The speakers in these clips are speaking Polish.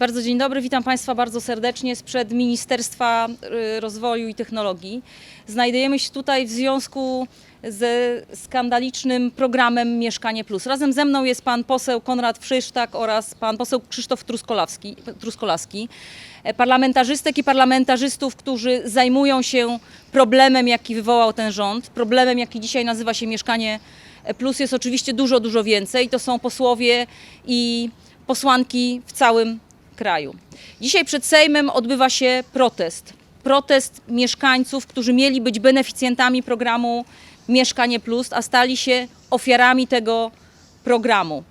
Bardzo dzień dobry, witam Państwa bardzo serdecznie sprzed Ministerstwa y, Rozwoju i Technologii. Znajdujemy się tutaj w związku ze skandalicznym programem Mieszkanie Plus. Razem ze mną jest pan poseł Konrad Wszysztak oraz pan poseł Krzysztof Truskolawski, Truskolaski. E, Parlamentarzystek i parlamentarzystów, którzy zajmują się problemem, jaki wywołał ten rząd, problemem, jaki dzisiaj nazywa się Mieszkanie Plus jest oczywiście dużo, dużo więcej. To są posłowie i posłanki w całym kraju. Dzisiaj przed Sejmem odbywa się protest. Protest mieszkańców, którzy mieli być beneficjentami programu Mieszkanie Plus, a stali się ofiarami tego programu.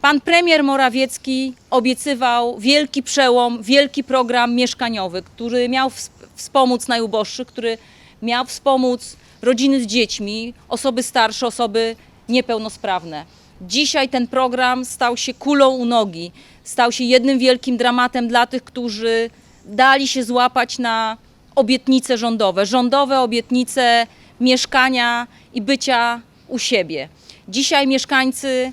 Pan premier Morawiecki obiecywał wielki przełom, wielki program mieszkaniowy, który miał ws- wspomóc najuboższych, który miał wspomóc rodziny z dziećmi, osoby starsze, osoby niepełnosprawne. Dzisiaj ten program stał się kulą u nogi, stał się jednym wielkim dramatem dla tych, którzy dali się złapać na obietnice rządowe, rządowe obietnice mieszkania i bycia u siebie. Dzisiaj mieszkańcy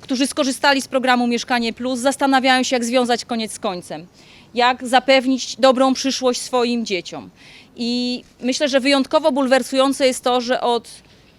którzy skorzystali z programu Mieszkanie Plus, zastanawiają się, jak związać koniec z końcem, jak zapewnić dobrą przyszłość swoim dzieciom. I myślę, że wyjątkowo bulwersujące jest to, że od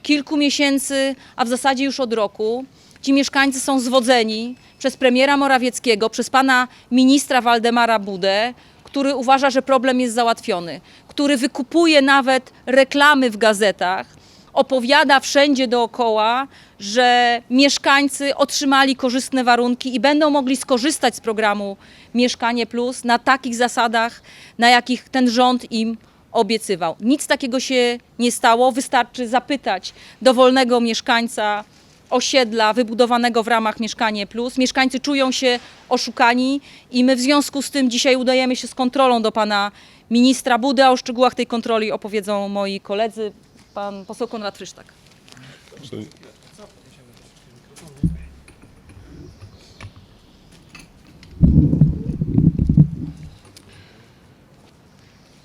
kilku miesięcy, a w zasadzie już od roku, ci mieszkańcy są zwodzeni przez premiera Morawieckiego, przez pana ministra Waldemara Budę, który uważa, że problem jest załatwiony, który wykupuje nawet reklamy w gazetach, opowiada wszędzie dookoła, że mieszkańcy otrzymali korzystne warunki i będą mogli skorzystać z programu Mieszkanie Plus na takich zasadach, na jakich ten rząd im obiecywał. Nic takiego się nie stało. Wystarczy zapytać dowolnego mieszkańca osiedla wybudowanego w ramach Mieszkanie Plus. Mieszkańcy czują się oszukani i my w związku z tym dzisiaj udajemy się z kontrolą do pana ministra Budy, o szczegółach tej kontroli opowiedzą moi koledzy. Pan poseł Konrad Frysztak.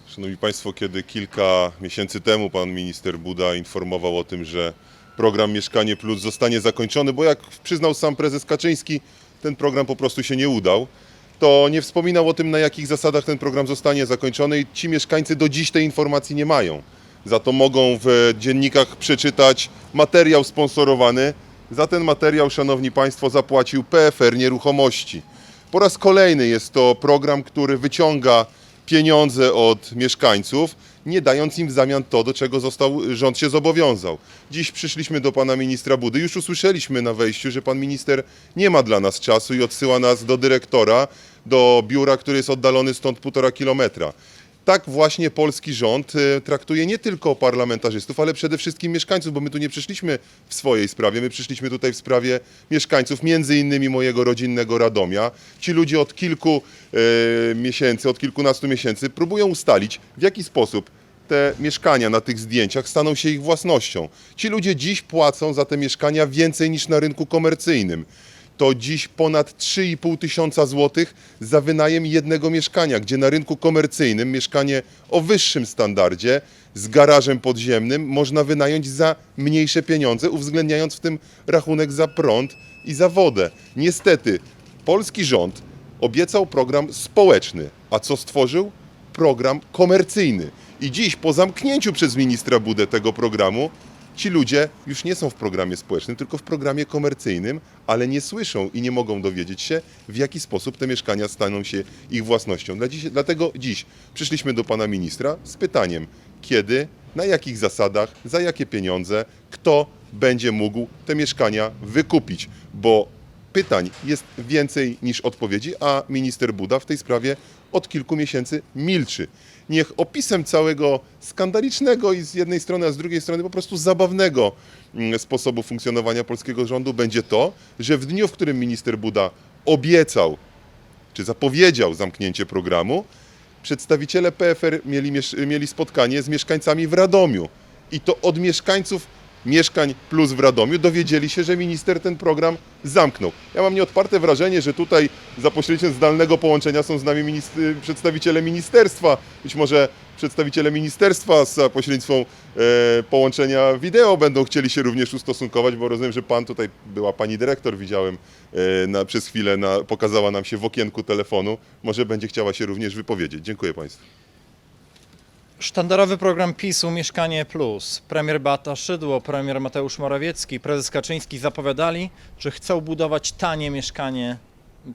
Szanowni Państwo, kiedy kilka miesięcy temu pan minister Buda informował o tym, że program Mieszkanie Plus zostanie zakończony, bo jak przyznał sam prezes Kaczyński, ten program po prostu się nie udał, to nie wspominał o tym, na jakich zasadach ten program zostanie zakończony i ci mieszkańcy do dziś tej informacji nie mają. Za to mogą w dziennikach przeczytać materiał sponsorowany. Za ten materiał, Szanowni Państwo, zapłacił PFR Nieruchomości. Po raz kolejny jest to program, który wyciąga pieniądze od mieszkańców, nie dając im w zamian to, do czego został, rząd się zobowiązał. Dziś przyszliśmy do pana ministra Budy, już usłyszeliśmy na wejściu, że pan minister nie ma dla nas czasu i odsyła nas do dyrektora, do biura, który jest oddalony stąd półtora kilometra. Tak właśnie polski rząd e, traktuje nie tylko parlamentarzystów, ale przede wszystkim mieszkańców, bo my tu nie przyszliśmy w swojej sprawie, my przyszliśmy tutaj w sprawie mieszkańców, między innymi mojego rodzinnego Radomia. Ci ludzie od kilku e, miesięcy, od kilkunastu miesięcy próbują ustalić, w jaki sposób te mieszkania na tych zdjęciach staną się ich własnością. Ci ludzie dziś płacą za te mieszkania więcej niż na rynku komercyjnym to dziś ponad 3,5 tysiąca złotych za wynajem jednego mieszkania, gdzie na rynku komercyjnym mieszkanie o wyższym standardzie z garażem podziemnym można wynająć za mniejsze pieniądze, uwzględniając w tym rachunek za prąd i za wodę. Niestety, polski rząd obiecał program społeczny, a co stworzył? Program komercyjny. I dziś, po zamknięciu przez ministra Budę tego programu, ci ludzie już nie są w programie społecznym, tylko w programie komercyjnym, ale nie słyszą i nie mogą dowiedzieć się, w jaki sposób te mieszkania staną się ich własnością. Dlatego dziś przyszliśmy do pana ministra z pytaniem, kiedy, na jakich zasadach, za jakie pieniądze, kto będzie mógł te mieszkania wykupić, bo pytań jest więcej niż odpowiedzi, a minister Buda w tej sprawie od kilku miesięcy milczy. Niech opisem całego skandalicznego i z jednej strony, a z drugiej strony po prostu zabawnego mm, sposobu funkcjonowania polskiego rządu będzie to, że w dniu, w którym minister Buda obiecał czy zapowiedział zamknięcie programu, przedstawiciele PFR mieli, mieli spotkanie z mieszkańcami w Radomiu. I to od mieszkańców Mieszkań Plus w Radomiu, dowiedzieli się, że minister ten program zamknął. Ja mam nieodparte wrażenie, że tutaj za pośrednictwem zdalnego połączenia są z nami ministry, przedstawiciele ministerstwa. Być może przedstawiciele ministerstwa za pośrednictwem e, połączenia wideo będą chcieli się również ustosunkować, bo rozumiem, że pan tutaj, była pani dyrektor, widziałem e, na, przez chwilę, na, pokazała nam się w okienku telefonu. Może będzie chciała się również wypowiedzieć. Dziękuję państwu. Sztandarowy program PiSu Mieszkanie Plus. Premier Beata Szydło, premier Mateusz Morawiecki, prezes Kaczyński zapowiadali, że chcą budować tanie mieszkanie,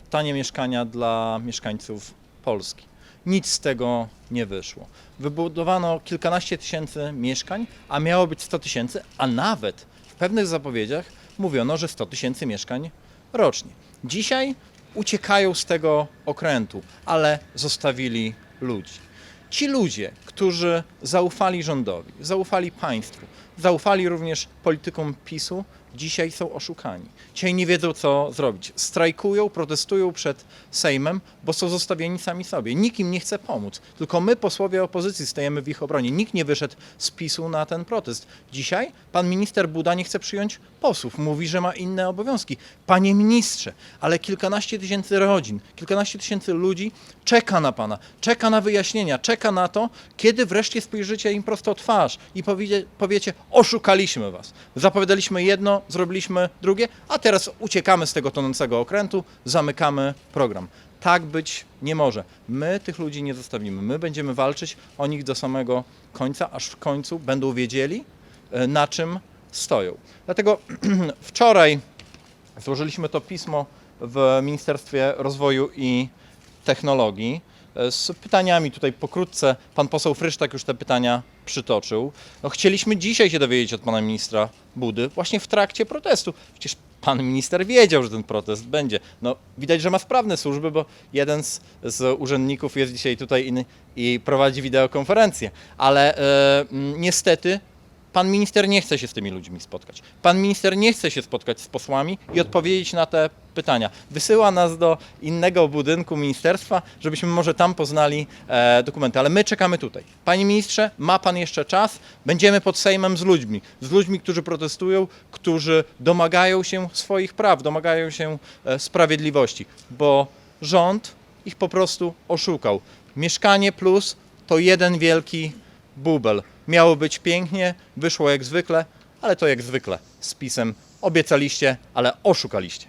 tanie mieszkania dla mieszkańców Polski. Nic z tego nie wyszło. Wybudowano kilkanaście tysięcy mieszkań, a miało być 100 tysięcy, a nawet w pewnych zapowiedziach mówiono, że 100 tysięcy mieszkań rocznie. Dzisiaj uciekają z tego okrętu, ale zostawili ludzi. Ci ludzie, którzy zaufali rządowi, zaufali państwu, zaufali również politykom PiSu, dzisiaj są oszukani. Dzisiaj nie wiedzą, co zrobić. Strajkują, protestują przed Sejmem, bo są zostawieni sami sobie. Nikt im nie chce pomóc. Tylko my, posłowie opozycji, stajemy w ich obronie. Nikt nie wyszedł z PiSu na ten protest. Dzisiaj pan minister Buda nie chce przyjąć posłów. Mówi, że ma inne obowiązki. Panie ministrze, ale kilkanaście tysięcy rodzin, kilkanaście tysięcy ludzi czeka na pana, czeka na wyjaśnienia, czeka na to, kiedy wreszcie spojrzycie im prosto twarz i powiecie, powiecie, oszukaliśmy was. Zapowiadaliśmy jedno, zrobiliśmy drugie, a teraz uciekamy z tego tonącego okrętu, zamykamy program. Tak być nie może. My tych ludzi nie zostawimy. My będziemy walczyć o nich do samego końca, aż w końcu będą wiedzieli, e, na czym stoją. Dlatego wczoraj złożyliśmy to pismo w Ministerstwie Rozwoju i Technologii z pytaniami tutaj pokrótce. Pan poseł Frysztak już te pytania przytoczył. No, chcieliśmy dzisiaj się dowiedzieć od pana ministra Budy, właśnie w trakcie protestu. Przecież pan minister wiedział, że ten protest będzie. No, widać, że ma sprawne służby, bo jeden z, z urzędników jest dzisiaj tutaj i, i prowadzi wideokonferencję. Ale e, niestety Pan minister nie chce się z tymi ludźmi spotkać. Pan minister nie chce się spotkać z posłami i odpowiedzieć na te pytania. Wysyła nas do innego budynku ministerstwa, żebyśmy może tam poznali e, dokumenty, ale my czekamy tutaj. Panie ministrze, ma pan jeszcze czas. Będziemy pod Sejmem z ludźmi, z ludźmi, którzy protestują, którzy domagają się swoich praw, domagają się e, sprawiedliwości, bo rząd ich po prostu oszukał. Mieszkanie plus to jeden wielki bubel. Miało być pięknie, wyszło jak zwykle, ale to jak zwykle z pisem obiecaliście, ale oszukaliście.